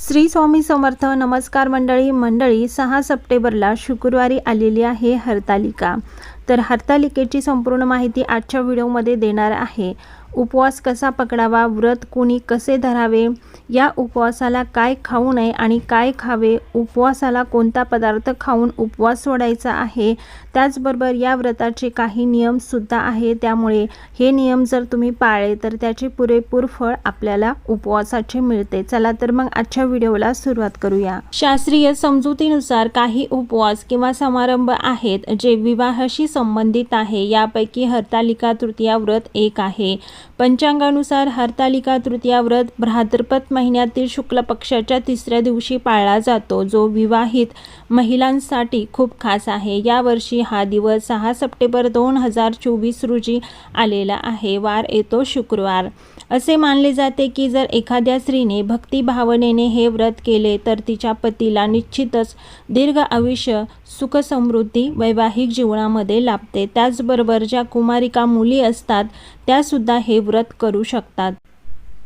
श्री स्वामी समर्थ नमस्कार मंडळी मंडळी सहा सप्टेंबरला शुक्रवारी आलेली आहे हरतालिका. तर हरतालिकेची संपूर्ण माहिती आजच्या व्हिडिओमध्ये देणार आहे. उपवास कसा पकडावा? व्रत कोणी कसे धरावे? या उपवासाला काय खाऊ नये आणि काय खावे? उपवासाला कोणता पदार्थ खाऊन उपवास सोडायचा आहे? त्याचबरोबर या व्रताचे काही नियमसुद्धा आहे त्यामुळे हे नियम जर तुम्ही पाळले तर त्याचे पुरेपूर फळ आपल्याला उपवासाचे मिळते. चला तर मग आजच्या व्हिडिओला सुरुवात करूया. शास्त्रीय समजुतीनुसार काही उपवास किंवा समारंभ आहेत जे विवाहाशी संबंधित आहे. यापैकी हरतालिका तृतीया व्रत एक आहे. पंचांगानुसार हरतालिका तृतीया व्रत भ्राद्रपद महिन्यातील शुक्ल पक्षाच्या तिसऱ्या दिवशी पाळला जातो जो विवाहित महिलांसाठी खूप खास आहे. यावर्षी हा दिवस सहा सप्टेंबर दोन हजार चोवीस रोजी आलेला आहे. वार येतो शुक्रवार. असे मानले जाते की जर एखाद्या स्त्रीने भक्तिभावनेने हे व्रत केले तर तिच्या पतीला निश्चितच दीर्घ आयुष्य सुखसमृद्धी वैवाहिक जीवनामध्ये लाभते. त्याचबरोबर ज्या कुमारिका मुली असतात त्यासुद्धा हे व्रत करू शकतात.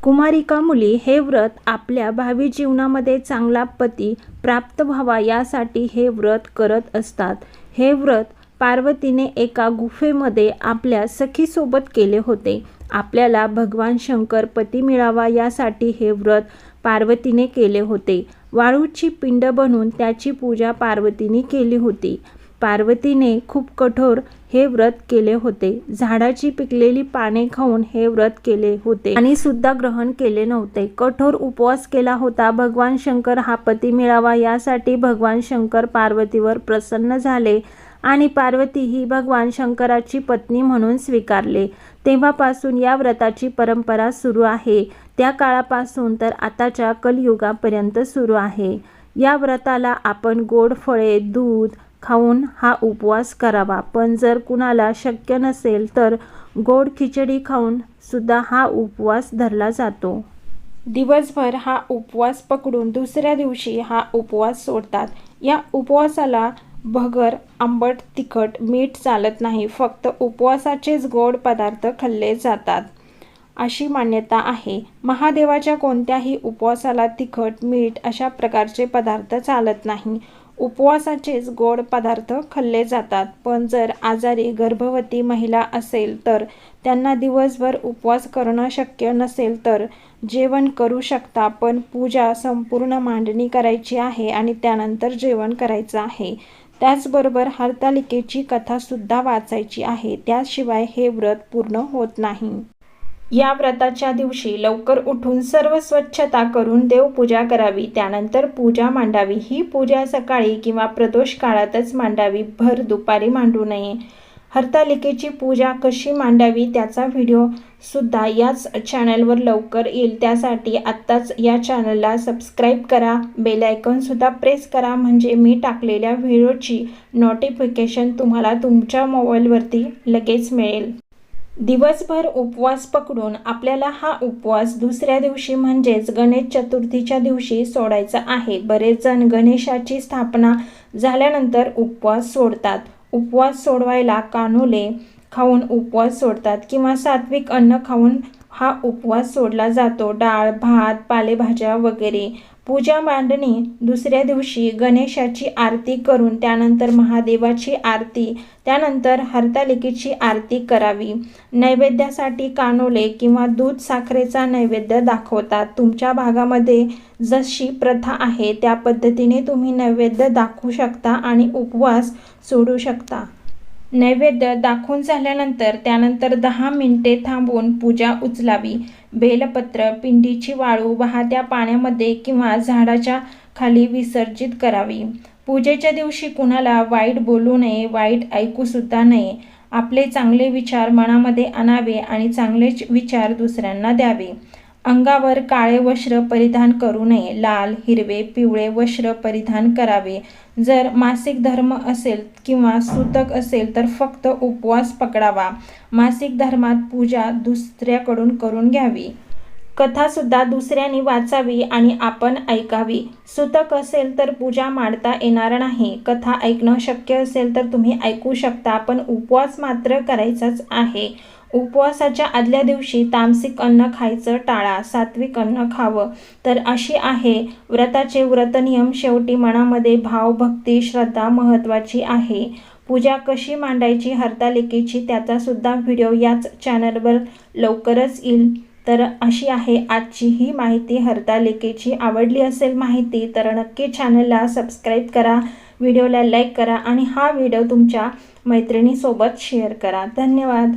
कुमारिका मुली हे व्रत आपल्या भावी जीवनामध्ये चांगला पती प्राप्त व्हावा यासाठी हे व्रत करत असतात. हे व्रत पार्वतीने एका गुफेमध्ये आपल्या सखीसोबत केले होते. आपल्याला भगवान शंकर पती मिळावा यासाठी हे व्रत पार्वतीने केले होते. वाळूची पिंड बनवून त्याची पूजा पार्वतीने केली होती. पार्वतीने खूप कठोर हे व्रत केले होते. झाडाची पिकलेली पाने खाऊन हे व्रत केले होते. आणि सुद्धा ग्रहण केले नव्हते. कठोर उपवास केला होता. भगवान शंकर हा पती मिळावा यासाठी भगवान शंकर पार्वतीवर प्रसन्न झाले. आणि पार्वती ही भगवान शंकराची पत्नी म्हणून स्वीकारले. तेव्हापासून या व्रताची परंपरा सुरू आहे. त्या काळापासून तर आताच्या कलयुगापर्यंत सुरू आहे. या व्रताला आपण गोड फळे दूध खाऊन हा उपवास करावा. पण जर कुणाला शक्य नसेल तर गोड खिचडी खाऊन सुद्धा हा उपवास धरला जातो. दिवसभर हा उपवास पकडून दुसऱ्या दिवशी हा उपवास सोडतात. या उपवासाला भगर आंबट तिखट मीठ चालत नाही फक्त उपवासाचेच गोड पदार्थ खाल्ले जातात. अशी मान्यता आहे. महादेवाच्या कोणत्याही उपवासाला तिखट मीठ अशा प्रकारचे पदार्थ चालत नाही. उपवासाचेच गोड पदार्थ खाल्ले जातात. पण जर आजारी गर्भवती महिला असेल तर त्यांना दिवसभर उपवास करणं शक्य नसेल तर जेवण करू शकता पण पूजा संपूर्ण मांडणी करायची आहे आणि त्यानंतर जेवण करायचं आहे. त्याचबरोबर हरतालिकेची कथासुद्धा वाचायची आहे. त्याशिवाय हे व्रत पूर्ण होत नाही. या व्रताच्या दिवशी लवकर उठून सर्व स्वच्छता करून देवपूजा करावी. त्यानंतर पूजा मांडावी. ही पूजा सकाळी किंवा प्रदोष काळातच मांडावी. भर दुपारी मांडू नये. हरतालिकेची पूजा कशी मांडावी त्याचा व्हिडिओ सुद्धा याच चॅनलवर लवकर येईल. त्यासाठी आत्ताच या चॅनलला सबस्क्राईब करा. बेल सुद्धा प्रेस करा. म्हणजे मी टाकलेल्या व्हिडिओची नोटिफिकेशन तुम्हाला तुमच्या मोबाईलवरती लगेच मिळेल. दिवसभर उपवास पकडून आपल्याला हा उपवास दुसऱ्या दिवशी म्हणजेच गणेश चतुर्थीच्या दिवशी सोडायचा आहे. बरेच जण गणेशाची स्थापना झाल्यानंतर उपवास सोडतात. उपवास सोडवायला कानोले खाऊन उपवास सोडतात किंवा सात्विक अन्न खाऊन हा उपवास सोडला जातो. डाळ भात पालेभाज्या वगैरे. पूजा मांडणी दुसऱ्या दिवशी गणेशाची आरती करून त्यानंतर महादेवाची आरती त्यानंतर हरतालिकेची आरती करावी. नैवेद्यासाठी कानोले किंवा दूध साखरेचा नैवेद्य दाखवतात तुमच्या भागामध्ये जशी प्रथा आहे त्या पद्धतीने तुम्ही नैवेद्य दाखवू शकता आणि उपवास सोडू शकता. नैवेद्य दाखवून झाल्यानंतर त्यानंतर दहा मिनिटे थांबवून पूजा उचलावी. बेलपत्र पिंडीची वाळू वाहत्या पाण्यामध्ये किंवा झाडाच्या खाली विसर्जित करावी. पूजेच्या दिवशी कुणाला वाईट बोलू नये वाईट ऐकूसुद्धा नये. आपले चांगले विचार मनामध्ये आणावे आणि चांगलेच विचार दुसऱ्यांना द्यावे. अंगावर काळे वस्त्र परिधान करू नये. लाल हिरवे पिवळे वस्त्र परिधान करावे. जर मासिक धर्म असेल किंवा सूतक असेल तर फक्त उपवास पकडावा. मासिक धर्मात पूजा दुसऱ्याकडून करून घ्यावी. कथासुद्धा दुसऱ्यांनी वाचावी आणि आपण ऐकावी. सुतक असेल तर पूजा मांडता येणार नाही. कथा ऐकणं शक्य असेल तर तुम्ही ऐकू शकता पण उपवास मात्र करायचाच आहे. उपवासाच्या आदल्या दिवशी तामसिक अन्न खायचं टाळा सात्विक अन्न खावं. तर अशी आहे व्रताचे व्रतनियम शेवटी मनामध्ये भाव भक्ती श्रद्धा महत्त्वाची आहे. पूजा कशी मांडायची हरतालिकेची त्याचासुद्धा व्हिडिओ याच चॅनलवर लवकरच येईल. तर अशी आहे आजची ही माहिती. हरतालिकेची आवडली असेल माहिती तर नक्की चॅनलला सबस्क्राईब करा व्हिडिओला लाईक करा आणि हा व्हिडिओ तुमच्या मैत्रिणीसोबत शेअर करा. धन्यवाद.